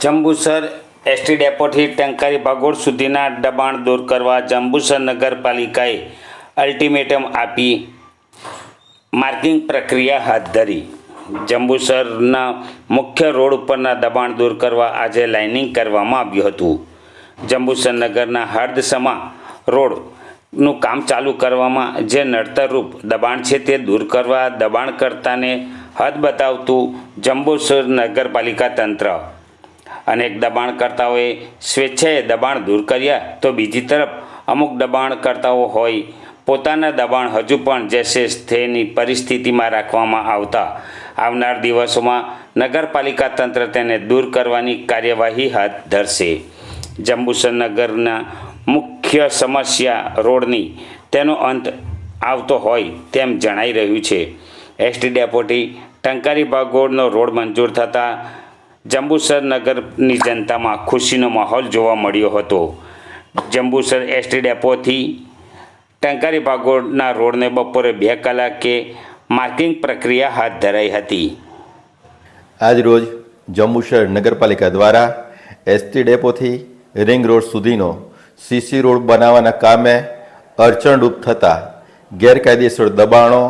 Jambusar ST ડેપોથી Tankari ભાગોળ સુધીના દબાણ દૂર કરવા જંબુસર નગરપાલિકાએ અલ્ટિમેટમ આપી. માર્કિંગ પ્રક્રિયા હાથ ધરી. જંબુસરના મુખ્ય રોડ ઉપરના દબાણ દૂર કરવા આજે લાઇનિંગ કરવામાં આવ્યું હતું. જંબુસર નગરના હર્દસમા રોડનું કામ ચાલુ કરવામાં જે નડતરરૂપ દબાણ છે તે દૂર કરવા દબાણકર્તાને હદ બતાવતું જંબુસર નગરપાલિકા તંત્ર અનેક દબાણકર્તાઓએ સ્વેચ્છાએ દબાણ દૂર કર્યા તો બીજી તરફ અમુક દબાણકર્તાઓ હોય પોતાના દબાણ હજુ પણ જૈસે સ્થેની પરિસ્થિતિમાં રાખવામાં આવતા. આવનાર દિવસોમાં નગરપાલિકા તંત્ર તેને દૂર કરવાની કાર્યવાહી હાથ ધરશે. જંબુસર નગરના મુખ્ય સમસ્યા રોડની તેનો અંત આવતો હોય તેમ જણાઈ રહ્યું છે. એસટી ડેપોટી ટંકારી ભાગોળનો રોડ મંજૂર થતાં જંબુસર નગરની જનતામાં ખુશીનો માહોલ જોવા મળ્યો હતો. જંબુસર એસટી ડેપોથી ટંકારી ભાગોળના રોડને બપોરે બે કલાકે માર્કિંગ પ્રક્રિયા હાથ ધરાઈ હતી. આજ રોજ જંબુસર નગરપાલિકા દ્વારા એસટી ડેપોથી રિંગ રોડ સુધીનો સીસી રોડ બનાવવાના કામે અડચણરૂપ થતાં ગેરકાયદેસર દબાણો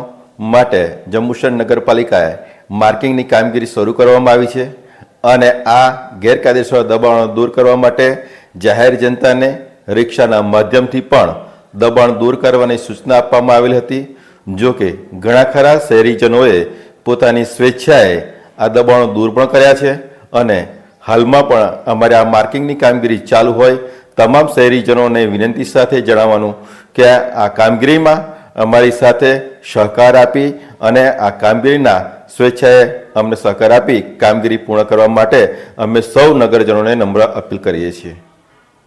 માટે જંબુસર નગરપાલિકાએ માર્કિંગની કામગીરી શરૂ કરવામાં આવી છે. અને આ ગેરકાયદેસર દબાણો દૂર કરવા માટે જાહેર જનતાને રિક્ષાના માધ્યમથી પણ દબાણ દૂર કરવાની સૂચના આપવામાં આવેલી હતી. જો કે ઘણા ખરા શહેરીજનોએ પોતાની સ્વેચ્છાએ આ દબાણો દૂર પણ કર્યા છે અને હાલમાં પણ અમારે આ માર્કિંગની કામગીરી ચાલુ હોય તમામ શહેરીજનોને વિનંતી સાથે જણાવવાનું કે આ કામગીરીમાં અમારી સાથે સહકાર આપી અને આ કામગીરીના સ્વેચ્છાએ અમને સહકાર આપી કામગીરી પૂર્ણ કરવા માટે અમે સૌ નગરજનોને નમ્ર અપીલ કરીએ છીએ.